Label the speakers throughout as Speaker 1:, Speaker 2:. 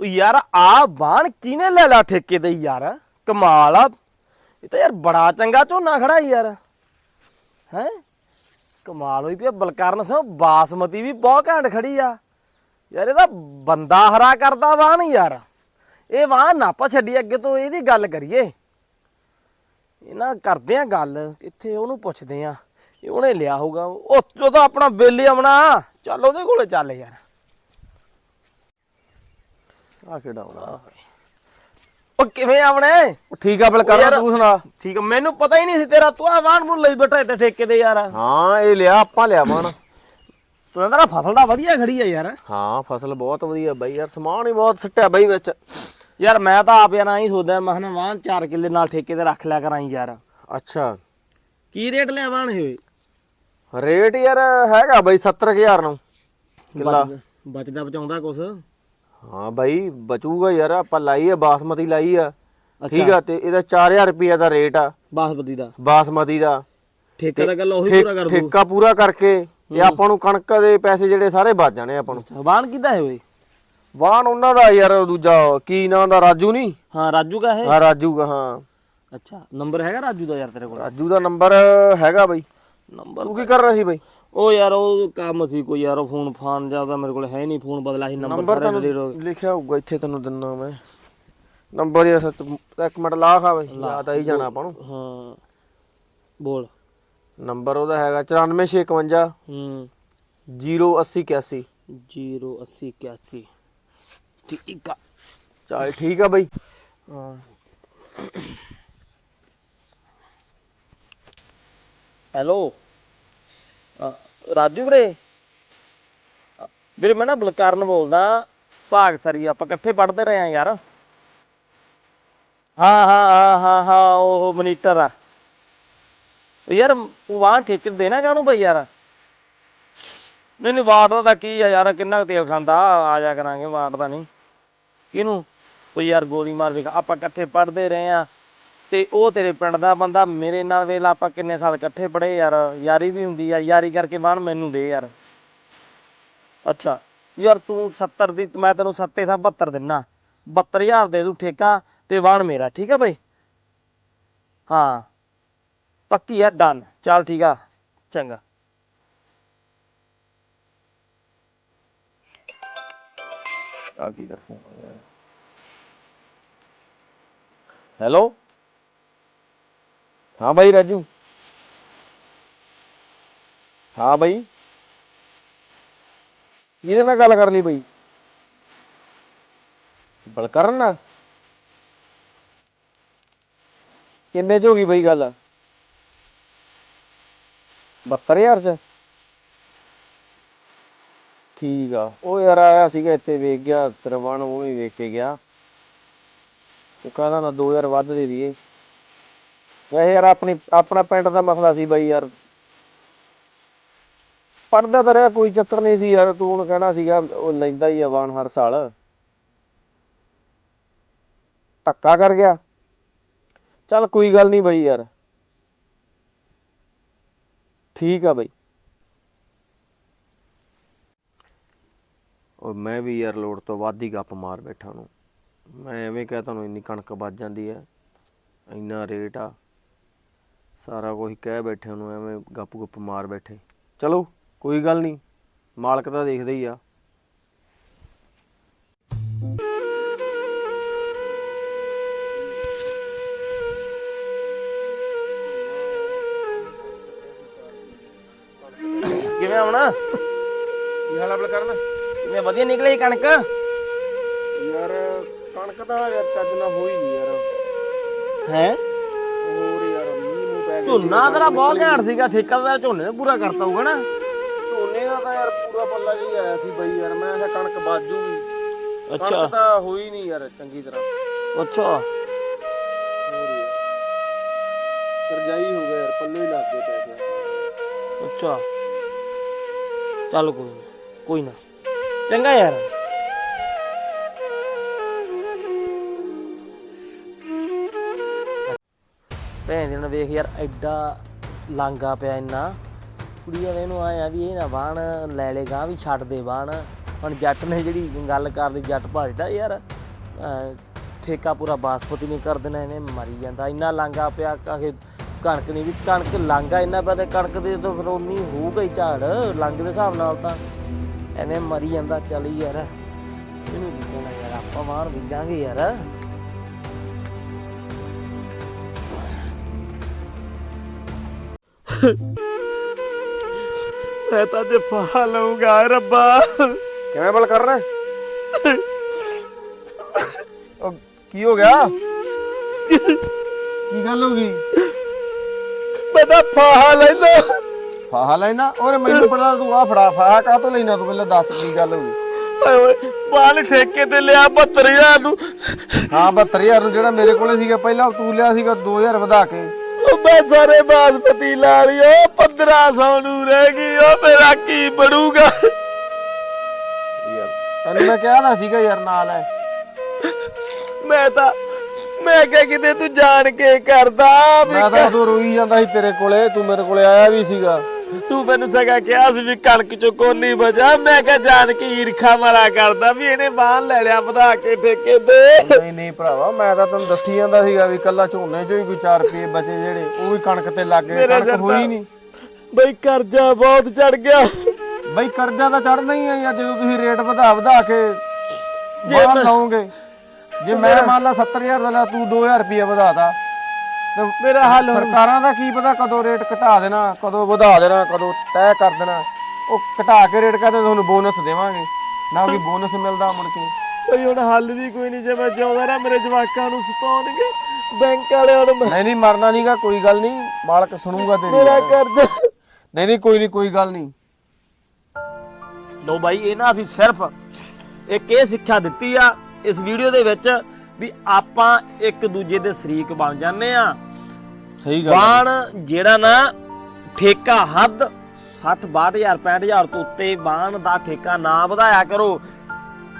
Speaker 1: ਉਹ ਯਾਰ, ਆ ਬਾਣ ਕਿਨੇ ਲੈ ਲਾ ਠੇਕੇ ਤੇ ਯਾਰ? ਕਮਾਲ ਆ। ਇਹ ਤਾਂ ਯਾਰ ਬੜਾ ਚੰਗਾ ਝੋਨਾ ਖੜਾ ਯਾਰ। ਹੈ? ਕਮਾਲ ਹੋਈ ਪਿਆ ਬਲਕਰਨ ਸਿੰਘ, ਬਾਸਮਤੀ ਵੀ ਬਹੁਤ ਘੈਂਟ ਖੜੀ ਆ। ਯਾਰ, ਇਹਦਾ ਬੰਦਾ ਹਰਾ ਕਰਦਾ ਵਾਹਨ ਯਾਰ। ਇਹ ਵਾਹਨ ਨਾ ਆਪਾਂ ਛੱਡੀ ਅੱਗੇ ਤੋਂ ਇਹਦੀ ਗੱਲ ਕਰੀਏ। ਇਹਨਾਂ ਕਰਦੇ ਆ ਗੱਲ ਇੱਥੇ ਉਹਨੂੰ ਪੁੱਛਦੇ ਆ। ਇਹ ਉਹਨੇ ਲਿਆ ਹੋਊਗਾ। ਉਹ ਉਹ ਤਾਂ ਆਪਣਾ ਬੇਲੀ ਆਉਣਾ ਚੱਲ ਉਹਦੇ ਕੋਲੇ ਚੱਲ ਯਾਰ। ਆ ਕਿਹੜਾ ਆਉਣਾ ਉਹ ਕਿਵੇਂ ਆਵਣੇ
Speaker 2: ਉਹ ਠੀਕ ਆ ਬਲਕਰਨ
Speaker 1: ਯਾਰ-
Speaker 2: ਤੂੰ ਸੁਣਾ।
Speaker 1: ਠੀਕ ਆ ਮੈਨੂੰ ਪਤਾ ਹੀ ਨਹੀਂ ਸੀ ਤੇਰਾ ਤੂੰ ਆ ਵਾਹਨ ਮੂਲ ਲਈ ਬੈਠਾ ਇੱਥੇ ਠੇਕੇ ਦੇ ਯਾਰ।
Speaker 2: ਹਾਂ ਇਹ ਲਿਆ ਆਪਾਂ ਲਿਆ ਮਨ
Speaker 1: ਤੂੰ ਕਹਿੰਦਾ ਫਸਲ ਦਾ ਵਧੀਆ ਖੜੀ ਆ ਯਾਰ।
Speaker 2: ਹਾਂ ਫਸਲ ਬਹੁਤ ਵਧੀਆ ਬਾਈ ਯਾਰ ਸਮਾਨ ਹੀ ਬਹੁਤ ਸਿੱਟਿਆ ਬਾਈ ਵਿੱਚ।
Speaker 1: ਯਾਰ ਮੈਂ ਤਾਂ ਆਪ ਯਾਰ ਆਈ ਸੋਚਦਾ ਮੈਂ ਕਿਹਾ ਵਾਹਨ 4 ਕਿੱਲੇ ਨਾਲ ਠੇਕੇ ਤੇ ਰੱਖ ਲਿਆ ਕਰਾਂ ਯਾਰ।
Speaker 2: ਅੱਛਾ।
Speaker 1: ਕੀ ਰੇਟ ਲਿਆ ਵਾਹਨ ਇਹ?
Speaker 2: ਰੇਟ ਯਾਰ ਹੈਗਾ ਬਾਈ 70000 ਨੂੰ। ਕਿੱਲਾ।
Speaker 1: ਬਚ- ਬਚਦਾ ਬਚਾਉਂਦਾ ਕੁਛ।
Speaker 2: ਹਾਂ ਬਾਈ ਬਚੂਗਾ ਯਾਰ ਆਪਾਂ ਲਾਈ ਆ ਬਾਸਮਤੀ ਲਾਈ ਆ। ਠੀਕ ਆ ਤੇ ਇਹਦਾ 4000 ਰੁਪਿਆ ਦਾ ਰੇਟ ਆ।
Speaker 1: ਬਾਸਪਤੀ ਦਾ।
Speaker 2: ਬਾਸਮਤੀ ਦਾ।
Speaker 1: ਠੇਕਾ ਦਾ ਗੱਲ ਉਹੀ ਪੂਰਾ ਕਰ ਦੂ
Speaker 2: ਠੇਕਾ ਪੂਰਾ ਕਰਕੇ ਤੇ ਆਪਾਂ ਨੂੰ ਕਣਕ ਦੇ ਪੈਸੇ ਜਿਹੜੇ ਸਾਰੇ ਬਚ ਜਾਣੇ ਆਪਾਂ ਨੂੰ।
Speaker 1: ਵਾਹਨ ਕਿਦਾ ਹੈ ਓਏ
Speaker 2: ਵਾਹਨ ਉਹਨਾਂ ਦਾ ਯਾਰ ਦੂਜਾ ਕੀ ਨਾਂ ਦਾ ਰਾਜੂ ਨਹੀਂ
Speaker 1: ਹਾਂ ਰਾਜੂ ਕਾ ਹੈ।
Speaker 2: ਹਾਂ ਰਾਜੂ ਦਾ ਹਾਂ।
Speaker 1: ਅੱਛਾ ਨੰਬਰ ਹੈਗਾ ਰਾਜੂ ਦਾ ਯਾਰ ਤੇਰੇ ਕੋਲ?
Speaker 2: ਰਾਜੂ ਦਾ ਨੰਬਰ ਹੈਗਾ ਬਾਈ।
Speaker 1: ਨੰਬਰ
Speaker 2: ਤੂੰ ਕੀ ਕਰ ਰਿਹਾ ਸੀ ਬਾਈ?
Speaker 1: ਉਹ ਯਾਰ ਉਹ ਕੰਮ ਸੀ ਕੋਈ ਯਾਰ ਉਹ ਫੋਨ ਫਾਨ ਜ਼ਿਆਦਾ ਮੇਰੇ ਕੋਲ ਹੈ ਨਹੀਂ ਫੋਨ ਬਦਲਾ ਸੀ ਨੰਬਰ
Speaker 2: ਨੰਬਰ
Speaker 1: ਸਾਰੇ delete ਹੋ
Speaker 2: ਤੈਨੂੰ ਲਿਖਿਆ ਹੋਊਗਾ ਇੱਥੇ ਤੈਨੂੰ ਦਿੰਨਾ ਮੈਂ। ਨੰਬਰ ਯਾਰ ਸੱਚ ਇੱਕ ਮਿੰਟ ਲਾ ਖਾ ਬਾਈ ਯਾਦ ਆਈ ਜਾਣਾ ਆਪਾਂ ਨੂੰ।
Speaker 1: ਹਾਂ ਬੋਲ।
Speaker 2: ਨੰਬਰ ਉਹਦਾ ਹੈਗਾ 94651
Speaker 1: ਹੂੰ।
Speaker 2: 08081
Speaker 1: 08081 ਠੀਕ ਆ।
Speaker 2: ਚੱਲ ਠੀਕ ਆ ਬਾਈ।
Speaker 1: ਹਾਂ। ਹੈਲੋ। ਰਾਜੂ ਵੀਰੇ। ਵੀਰੇ ਮੈਂ ਨਾ ਬਲਕਾਰਨ ਬੋਲਦਾ, ਭਾਗ ਸਰੀ, ਆਪਾਂ ਇਕੱਠੇ ਪੜ੍ਹਦੇ ਰਹੇ ਆ ਯਾਰ। ਹਾਂ ਹਾਂ ਹਾਂ ਹਾਂ ਹਾਂ, ਉਹ ਮਨੀਟਰ ਆ। ਉਹ ਯਾਰ ਵਾਹਨ ਠੇਕੇ ਦੇਣਾ ਕਾਹਨੂੰ ਬਈ ਯਾਰ? ਨਹੀਂ ਨਹੀਂ ਵਾਟ ਦਾ ਕੀ ਆ ਯਾਰ, ਕਿੰਨਾ ਕੁ ਤੇਲ ਖਾਂਦਾ, ਆ ਜਾ ਕਰਾਂਗੇ ਵਾਟ ਦਾ ਨਹੀਂ। ਕਿਹਨੂੰ? ਕੋਈ ਯਾਰ, ਗੋਲੀ ਮਾਰ, ਵੇਖ, ਆਪਾਂ ਇਕੱਠੇ ਪੜ੍ਹਦੇ ਰਹੇ ਆ ਤੇ ਉਹ ਤੇਰੇ ਪਿੰਡ ਦਾ ਬੰਦਾ, ਮੇਰੇ ਨਾਲ ਵੇਲ ਆਪਾਂ ਕਿੰਨੇ ਸਾਲ ਇਕੱਠੇ ਪੜ੍ਹੇ ਯਾਰ, ਯਾਰੀ ਵੀ ਹੁੰਦੀ ਆ, ਯਾਰੀ ਕਰਕੇ ਬਾਣ ਮੈਨੂੰ ਦੇ ਯਾਰ। ਅੱਛਾ, ਯਾਰ ਤੂੰ 70 ਦੀ, ਮੈਂ ਤੈਨੂੰ 7 ਸਾਂ 72 ਦਿੰਨਾ। 72000 ਦੇ ਤੂੰ ਠੇਕਾ ਤੇ ਵਾਣ ਮੇਰਾ, ਠੀਕ ਆ ਬਈ? ਹਾਂ। ਪੱਕੀ ਆ ਡਨ ਚੱਲ ਠੀਕ ਆ, ਚੰਗਾ।
Speaker 2: ਆ ਕੀ ਕਰ ਹੈਲੋ? ਹਾਂ ਬਾਈ ਰਾਜੂ। ਹਾਂ ਬਾਈ। ਇਹਦੇ ਨਾਲ ਗੱਲ ਕਰ ਲਈ ਬਾਈ। ਬਲਕਰਨ ਨਾਲ। ਕਿੰਨੇ ਚ ਹੋ ਗਈ ਬਈ ਗੱਲ? 72000 ਚ। ਠੀਕ ਆ। ਉਹ ਯਾਰ ਆਇਆ ਸੀਗਾ ਇੱਥੇ ਵੇਖ ਗਿਆ ਤਰਵਣ ਉਹ ਵੀ ਵੇਖ ਕੇ ਗਿਆ। ਉਹ ਕਹਿੰਦਾ ਨਾ 2000 ਵੱਧ ਦੇ ਦਈਏ। ਵੈਸੇ ਯਾਰ ਆਪਣੀ, ਆਪਣਾ ਪਿੰਡ ਦਾ ਮਸਲਾ ਸੀ ਬਾਈ ਯਾਰ। ਪੜਦਾ ਤਾਂ ਰਿਹਾ, ਕੋਈ ਚੱਕਰ ਨਹੀਂ ਸੀ ਯਾਰ, ਤੂੰ ਹੁਣ ਕਹਿਣਾ ਸੀਗਾ, ਉਹ ਲੈਂਦਾ ਹੀ ਆ ਹਰ ਸਾਲ। ਧੱਕਾ ਕਰ ਗਿਆ। ਚੱਲ ਕੋਈ ਗੱਲ ਨਹੀਂ ਬਾਈ ਯਾਰ। ਠੀਕ ਆ ਬਾਈ। ਉਹ ਮੈਂ ਵੀ ਯਾਰ ਲੋੜ ਤੋਂ ਵੱਧ ਹੀ ਗੱਪ ਮਾਰ ਬੈਠਾ ਨੂੰ ਮੈਂ ਐਵੇਂ ਕਹਿ ਤੁਹਾਨੂੰ ਇੰਨੀ ਕਣਕ ਵੱਜ ਜਾਂਦੀ ਹੈ ਇੰਨਾ ਰੇਟ ਆ। ਸਾਰਾ ਕੁਝ ਕਹਿ ਬੈਠੇ ਨੂੰ ਐਵੇਂ ਗੱਪ ਗੁੱਪ ਮਾਰ ਬੈਠੇ। ਚਲੋ ਕੋਈ ਗੱਲ ਨਹੀਂ ਮਾਲਕ ਤਾਂ ਦੇਖਦਾ ਹੀ ਆ।
Speaker 1: ਕਿਵੇਂ ਆਉਣਾ
Speaker 2: ਕੀ ਹਾਲ ਆਪਲ ਕਰਨ?
Speaker 1: ਕਿਵੇਂ ਵਧੀਆ ਨਿਕਲੀ ਕਣਕ?
Speaker 2: ਯਾਰ ਕਣਕ ਤਾਂ ਯਾਰ ਚੱਜ ਨਾਲ ਹੋਈ ਨਹੀਂ ਯਾਰ।
Speaker 1: ਹੈ?
Speaker 2: ਨੂੰ
Speaker 1: ਝੋਨਾ ਤੇਰਾ ਬਹੁਤ ਘੈਂਟ ਸੀਗਾ ਠੇਕਾ ਤਾਂ ਝੋਨੇ ਨੇ ਪੂਰਾ ਕਰਤਾ ਹੋਊਗਾ ਨਾ।
Speaker 2: ਝੋਨੇ ਦਾ ਤਾਂ ਯਾਰ ਪੂਰਾ ਪੱਲਾ ਜਿਹਾ ਹੀ ਆਇਆ ਸੀ ਬਈ ਯਾਰ ਮੈਂ ਕਿਹਾ ਕਣਕ ਬਾਜੂਗੀ।
Speaker 1: ਅੱਛਾ।
Speaker 2: ਕਣਕ ਤਾਂ ਹੋਈ ਨਹੀਂ ਯਾਰ ਚੰਗੀ ਤਰ੍ਹਾਂ।
Speaker 1: ਅੱਛਾ।
Speaker 2: ਕਰਜਾਈ ਹੋ ਗਿਆ ਯਾਰ ਪੱਲੇ ਹੀ ਲੱਗ ਗਏ ਪੈਸੇ।
Speaker 1: ਅੱਛਾ। ਚੱਲ ਕੋਈ ਨਾ ਕੋਈ ਨਾ। ਚੰਗਾ ਯਾਰ। ਭੈਣ ਦੇ ਨਾਲ ਵੇਖ ਯਾਰ, ਐਡਾ ਲਾਂਗਾ ਪਿਆ ਇੰਨਾ। ਕੁੜੀ ਨੇ ਇਹਨੂੰ ਆਇਆ ਵੀ ਇਹ ਨਾ ਬਾਣ ਲੈ ਲੇਗਾ ਵੀ ਛੱਡ ਦੇ ਬਾਣ ਹੁਣ ਜੱਟ ਨੇ ਜਿਹੜੀ ਗੱਲ ਕਰਦੀ, ਜੱਟ ਭਾਜਦਾ ਯਾਰ। ਠੇਕਾ ਪੂਰਾ ਬਾਸਪਤੀ ਨਹੀਂ ਕਰ ਦੇਣਾ ਇਹਨੇ ਮਰੀ ਜਾਂਦਾ। ਇੰਨਾ ਲਾਂਗਾ ਪਿਆ, ਕਾਹੇ ਕਣਕ ਨਹੀਂ ਵੀ, ਕਣਕ ਲਾਂਗਾ ਇੰਨਾ ਪਿਆ ਤੇ ਕਣਕ ਦੇ ਤਾਂ ਫਿਰ ਉਨੀ ਹੋਊਗਾ ਹੀ ਝਾੜ ਲੰਗ ਦੇ ਹਿਸਾਬ ਨਾਲ ਤਾਂ। ਐਵੇਂ ਮਰੀ ਜਾਂਦਾ, ਚੱਲ ਯਾਰ। ਇਹਨੂੰ ਕੀ ਕਹਿਣਾ ਯਾਰ, ਆਪਾਂ ਮਾਰ ਬੀਜਾਂਗੇ ਯਾਰ। ਮੈਂ ਤਾਂ ਤੇ ਫਾ ਲਊਂਗਾ ਰੱਬਾ।
Speaker 2: ਕਿਵੇਂ ਬਲ ਕਰਨਾ? ਉਹ ਕੀ ਹੋ ਗਿਆ? ਕੀ ਗੱਲ ਹੋ ਗਈ?
Speaker 1: ਮੈਂ ਤਾਂ ਫਾ ਲੈਣਾ
Speaker 2: ਫਾਹਾ ਲੈਣਾ ਓਰੇ ਮੈਨੂੰ ਪਤਾ ਤੂੰ ਆ ਫੜਾ ਫਾਹਾ ਕਾਹ ਤੋਂ ਲੈਣਾ ਤੂੰ? ਪਹਿਲਾਂ ਦੱਸ ਕੀ ਗੱਲ ਹੋ ਗਈ।
Speaker 1: ਓਏ ਓਏ ਬਾਲ ਠੇਕੇ ਤੇ ਲਿਆ 72000 ਨੂੰ।
Speaker 2: ਹਾਂ 72000 ਨੂੰ ਜਿਹੜਾ ਮੇਰੇ ਕੋਲੇ ਸੀਗਾ ਪਹਿਲਾਂ ਤੂੰ ਲਿਆ ਸੀਗਾ 2000 ਵਧਾ ਕੇ।
Speaker 1: ਉਹ ਮੈਂ ਸਾਰੇ ਬਾਸਪਤੀ ਲਾ ਲਈ ਉਹ 1500 ਨੂੰ ਰਹਿ ਗਈ ਉਹ ਮੇਰਾ ਕੀ ਬਣੂਗਾ?
Speaker 2: ਯਾਰ ਤੈਨੂੰ ਮੈਂ ਕਿਹਾ ਸੀਗਾ ਯਾਰ ਨਾਲ ਹੈ
Speaker 1: ਮੈਂ ਤਾਂ ਮੈਂ ਕਿਹਾ ਕਿਤੇ ਤੂੰ ਜਾਣ ਕੇ ਕਰਦਾ ਵੀ
Speaker 2: ਮੈਂ ਤਾਂ ਉਦੋਂ ਰੋਈ ਜਾਂਦਾ ਸੀ ਤੇਰੇ ਕੋਲੇ ਤੂੰ ਮੇਰੇ ਕੋਲੇ ਆਇਆ ਵੀ ਸੀਗਾ।
Speaker 1: ਤੂੰ ਮੈਨੂੰ ਸਗਾ ਕਿਹਾ ਸੀ ਵੀ ਕਣਕ ਚੋਂ ਕੋਨੀ ਬਚਾ ਮੈਂ ਕਿਹਾ ਜਾਣ ਕੇ ਈਰਖਾ ਮਾਰਾ ਕਰਦਾ ਵੀ ਇਹਨੇ ਬਾਹਨ ਲੈ ਲਿਆ ਵਧਾ ਕੇ ਠੇਕੇ ਤੇ।
Speaker 2: ਨਹੀਂ ਨਹੀਂ ਭਰਾਵਾ ਮੈਂ ਤਾਂ ਤੈਨੂੰ ਦੱਸੀ ਜਾਂਦਾ ਸੀਗਾ ਵੀ ਕੱਲਾ ਝੋਨੇ ਚੋਂ ਹੀ ਕੋਈ 4 ਰੁਪਏ ਬਚੇ ਜਿਹੜੇ ਉਹ ਵੀ ਕਣਕ ਤੇ ਲੱਗ ਗਏ
Speaker 1: ਮੇਰਾ
Speaker 2: ਕਣਕ
Speaker 1: ਸਿਰ
Speaker 2: ਹੋਈ
Speaker 1: ਤਾਂ-
Speaker 2: ਨਹੀਂ।
Speaker 1: ਬਈ ਕਰਜ਼ਾ ਬਹੁਤ ਚੜ ਗਿਆ।
Speaker 2: ਬਈ ਕਰਜ਼ਾ ਤਾਂ ਚੜਨਾ ਹੀ ਆ ਯਾਰ ਜਦੋਂ ਤੁਸੀਂ ਰੇਟ ਵਧਾ ਵਧਾ ਕੇ ਬਾਹਰ
Speaker 1: ਮੈਂ-
Speaker 2: ਲਾਓਗੇ। ਜੇ ਮੈਂ ਮੰਨ ਲਾ 70000 ਦਾ ਲਿਆ ਤੂੰ 2000 ਰੁਪਏ ਵਧਾਤਾ ਤੇ
Speaker 1: ਮੇਰਾ ਹੱਲ ਹੁਣ-
Speaker 2: ਸਰਕਾਰਾਂ ਦਾ ਕੀ ਪਤਾ ਕਦੋਂ ਰੇਟ ਘਟਾ ਦੇਣਾ ਕਦੋਂ ਵਧਾ ਦੇਣਾ ਕਦੋਂ ਤੈਅ ਕਰ ਦੇਣਾ। ਉਹ ਘਟਾ ਕੇ ਰੇਟ ਕਹਿੰਦੇ ਤੁਹਾਨੂੰ ਬੋਨਸ ਦੇਵਾਂਗੇ। ਨਾ ਕੋਈ ਬੋਨਸ ਮਿਲਦਾ ਮੁੜ ਕੇ।
Speaker 1: ਬਈ ਹੁਣ ਹੱਲ ਵੀ ਕੋਈ ਨਹੀਂ ਜੇ ਮੈਂ ਜਿਉਂਦਾ ਨਾ ਮੇਰੇ ਜਵਾਕਾਂ ਨੂੰ ਸਤਾਉਣਗੇ। ਬੈਂਕ ਵਾਲਿਆਂ ਨੂੰ ਮੈਂ-
Speaker 2: ਨਹੀਂ ਨਹੀਂ ਮਰਨਾ ਨਹੀਂਗਾ ਕੋਈ ਗੱਲ ਨਹੀਂ। ਮਾਲਕ ਸੁਣੂਗਾ ਤੇਰੀ
Speaker 1: ਮੇਰਾ
Speaker 2: ਗੱਲ।
Speaker 1: ਕਰਜ਼ਾ
Speaker 2: ਨਹੀਂ ਨਹੀਂ ਕੋਈ ਨਹੀਂ ਕੋਈ ਗੱਲ ਨਹੀਂ।
Speaker 1: ਲੋ ਬਾਈ ਇਹ ਨਾ ਅਸੀਂ ਸਿਰਫ ਇੱਕ ਇਹ ਸਿੱਖਿਆ ਦਿੱਤੀ ਆ ਇਸ ਵੀਡੀਓ ਦੇ ਵਿੱਚ ਵੀ ਆਪਾਂ ਇੱਕ ਦੂਜੇ ਦੇ ਸ਼ਰੀਕ ਬਣ ਜਾਂਦੇ ਆ
Speaker 2: ਸਹੀ
Speaker 1: ਬਾਣ ਜਿਹੜਾ ਨਾ ਠੇਕਾ ਹੱਦ 60 62000 65000 ਤੋਂ ਉੱਤੇ ਬਾਣ ਦਾ ਠੇਕਾ ਨਾ ਵਧਾਇਆ ਕਰੋ।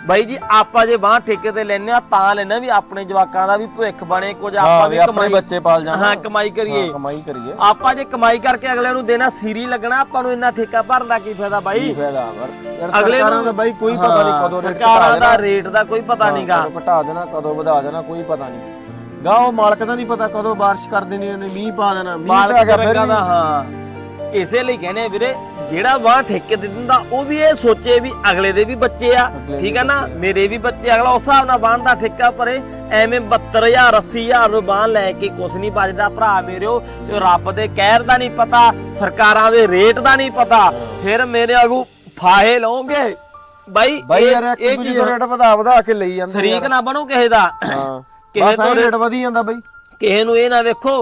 Speaker 1: ਬਾਈ ਜੀ ਆਪਾਂ ਜੇ ਬਾਣ ਠੇਕੇ ਤੇ ਲੈਨੇ ਆ ਤਾਂ ਲੈਣਾ ਵੀ ਆਪਣੇ ਜਵਾਕਾਂ ਦਾ ਵੀ ਭਵਿੱਖ ਬਣੇ ਕੁਝ ਆਪਾਂ
Speaker 2: ਵੀ ਆਪਣੇ ਬੱਚੇ ਪਾਲ ਜਾਣ।
Speaker 1: ਹਾਂ ਕਮਾਈ ਕਰੀਏ।
Speaker 2: ਹਾਂ, ਕਮਾਈ ਕਰੀਏ।
Speaker 1: ਆਪਾਂ ਜੇ ਕਮਾਈ ਕਰਕੇ ਅਗਲੇ ਨੂੰ ਦੇਣਾ ਸੀਰੀ ਲੱਗਣਾ ਆਪਾਂ ਨੂੰ ਇੰਨਾ ਠੇਕਾ ਭਰਨ ਦਾ ਕੀ ਫਾਇਦਾ ਬਾਈ?
Speaker 2: ਕੀ ਫਾਇਦਾ ਯਾਰ
Speaker 1: ਅਗਲੇ
Speaker 2: ਸਰਕਾਰਾਂ
Speaker 1: ਨੂੰ
Speaker 2: ਦਾ ਬਾਈ ਕੋਈ ਪਤਾ ਨਹੀਂ ਕਦੋਂ ਰੇਟ
Speaker 1: ਸਰਕਾਰਾਂ ਦਾ ਰੇਟ ਦਾ ਕੋਈ ਪਤਾ ਨਹੀਂਗਾ।
Speaker 2: ਕਦੋਂ ਘਟਾ ਦੇਣਾ ਕਦੋਂ ਵਧਾ ਦੇਣਾ ਕੋਈ ਪਤਾ ਨਹੀਂ। ਗਾ ਉਹ ਮਾਲਕ ਦਾ ਨਹੀਂ ਪਤਾ ਕਦੋਂ ਬਾਰਿਸ਼ ਕਰ ਦੇਣੀ ਉਹਨੇ ਮੀਂਹ ਪਾ ਦੇਣਾ ਮੀਂਹ ਪੈ ਗਿਆ ਫਿਰ
Speaker 1: ਹਾਂ। ਇਸੇ ਲਈ ਕਹਿੰਦੇ ਵੀਰੇ ਜਿਹੜਾ ਵਾਹ ਠੇਕੇ ਤੇ ਦਿੰਦਾ ਉਹ ਵੀ ਇਹ ਸੋਚੇ ਵੀ ਅਗਲੇ ਦੇ ਵੀ ਬੱਚੇ ਆ। ਠੀਕ ਆ ਨਾ? ਮੇਰੇ ਵੀ ਬੱਚੇ ਅਗਲਾ ਉਸ ਹਿਸਾਬ ਨਾਲ ਬਾਣ ਦਾ ਠੇਕਾ ਭਰੇ ਐਵੇਂ 72000 80000 ਨੂੰ ਬਾਣ ਲੈ ਕੇ ਕੁਛ ਨਹੀਂ ਬਚਦਾ। ਭਰਾ ਮੇਰਿਓ ਰੱਬ ਦੇ ਕਹਿਰ ਦਾ ਨਹੀਂ ਪਤਾ ਸਰਕਾਰਾਂ ਦੇ ਰੇਟ ਦਾ ਨਹੀਂ ਪਤਾ। ਫਿਰ ਮੇਰੇ ਆਗੂ ਫਾਹੇ ਲਓਗੇ? ਬਾਈ ਇਹ- ਇਹ ਚੀਜ਼
Speaker 2: ਰੇਟ ਵਧਾ ਵਧਾ ਕੇ ਲਈ ਜਾਂਦੇ
Speaker 1: ਸ਼ਰੀਕ ਨਾ ਬਣੋ ਕਿਸੇ ਦਾ।
Speaker 2: ਹਾਂ।
Speaker 1: ਕਿਸੇ ਤੋਂ
Speaker 2: ਰੇਟ ਵਧੀ ਜਾਂਦਾ ਬਾਈ।
Speaker 1: ਕਿਸੇ ਨੂੰ ਇਹ ਨਾ ਵੇਖੋ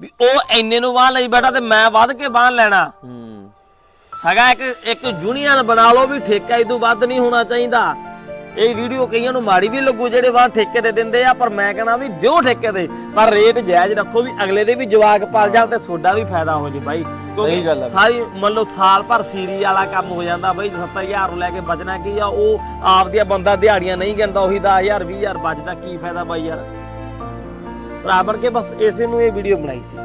Speaker 1: ਵੀ ਉਹ ਐਨੇ ਨੂੰ ਬਾਹ ਲਈ ਬੈਠਾ ਤੇ ਮੈਂ ਵੱਧ ਕੇ ਬਾਹ ਲੈਣਾ।
Speaker 2: ਹੂੰ।
Speaker 1: ਸਗਾ ਇੱਕ ਇੱਕ ਯੂਨੀਅਨ ਬਣਾ ਲਓ ਵੀ ਠੇਕਾ ਇਦੋਂ ਵੱਧ ਨਹੀਂ ਹੋਣਾ ਚਾਹੀਦਾ। ਇਹ ਵੀਡੀਓ ਕਈਆਂ ਨੂੰ ਮਾੜੀ ਵੀ ਲੱਗੂ ਜਿਹੜੇ ਬਾਹ ਠੇਕੇ ਤੇ ਦਿੰਦੇ ਆ ਪਰ ਮੈਂ ਕਹਣਾ ਵੀ ਦਿਓ ਠੇਕੇ ਤੇ। ਪਰ ਰੇਟ ਜਾਇਜ਼ ਰੱਖੋ ਵੀ ਅਗਲੇ ਦੇ ਵੀ ਜਵਾਕ ਪਲ ਜਾਣ ਤੇ ਤੁਹਾਡਾ ਵੀ ਫਾਇਦਾ ਹੋ ਜੇ ਬਾਈ।
Speaker 2: ਸਹੀ ਗੱਲ ਆ।
Speaker 1: ਸਾਰੀ ਮੰਨ ਲਓ ਸਾਲ ਭਰ ਸੀਰੀ ਵਾਲਾ ਕੰਮ ਹੋ ਜਾਂਦਾ ਬਾਈ 70000 ਨੂੰ ਲੈ ਕੇ ਬਚਣਾ ਕੀ ਆ ਉਹ ਆਪਦੀਆਂ ਬੰਦਾ ਦਿਹਾੜੀਆਂ ਨਹੀਂ ਗਿਣਦਾ ਉਹੀ 10000 20000 ਬਚਦਾ ਕੀ ਫਾਇਦਾ ਬਾਈ ਯਾਰ। ਭਰਾ ਬਣ ਕੇ ਬਸ ਇਸੇ ਨੂੰ ਇਹ ਵੀਡੀਓ ਬਣਾਈ ਸੀ।